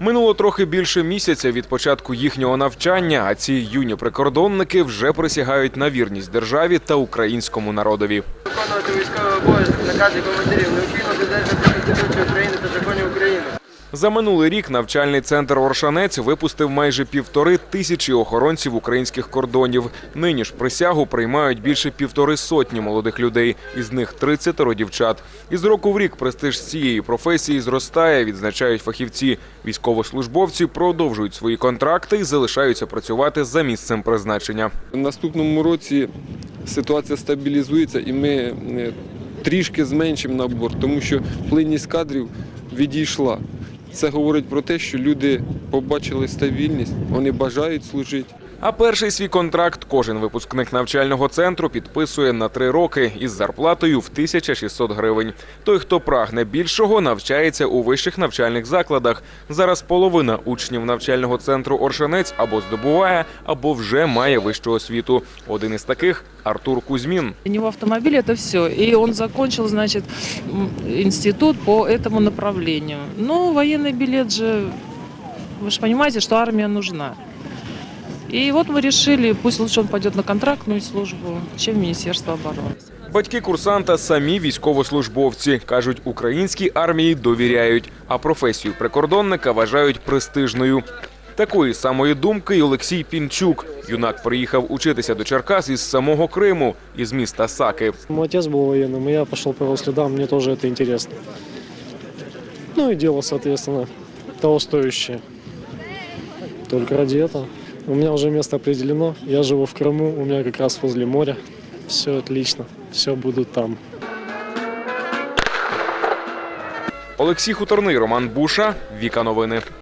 Минуло трохи більше місяця від початку їхнього навчання, а ці юні прикордонники вже присягають на вірність державі та українському народові. виконувати військовий обов'язок накази командирів, необхідно додержати За минулий рік навчальний центр Оршанець випустив майже півтори тисячі охоронців українських кордонів. Нині ж присягу приймають більше півтори сотні молодих людей, із них 30 дівчат. Із року в рік престиж цієї професії зростає, відзначають фахівці. Військовослужбовці продовжують свої контракти і залишаються працювати за місцем призначення. В наступному році ситуація стабілізується і ми е, трішки зменшимо набор, тому що плинність кадрів відійшла. Це говорить про те, що люди побачили стабільність, вони бажають служити. А перший свій контракт кожен випускник навчального центру підписує на три роки із зарплатою в 1600 гривень. Той, хто прагне більшого, навчається у вищих навчальних закладах. Зараз половина учнів навчального центру Оршанець або здобуває, або вже має вищу освіту. Один із таких Артур Кузьмін. У него автомобиль это все. И он закончил, значит, м, институт по этому направлению. Но военный билет же, вы же понимаете, что армия нужна. И вот мы решили, пусть лучше он пойдет на контрактную службу, чем в Министерство обороны. Батьки курсанта самі військовослужбовці кажуть, українській армії довіряють, а професію прикордонника вважають престижною. Такої самої думки й Олексій Пінчук. Юнак приїхав учитися до Черкас із самого Криму, із міста Саки. Мой отец был военным, и я пошел по его следам, мне тоже это интересно. Ну и дело, соответственно, того стоящее. Только ради этого. У меня уже место определено, я живу в Крыму, у меня как раз возле моря. Все отлично, все буду там. Олексій Хуторний, Роман Буша, Віка Новини.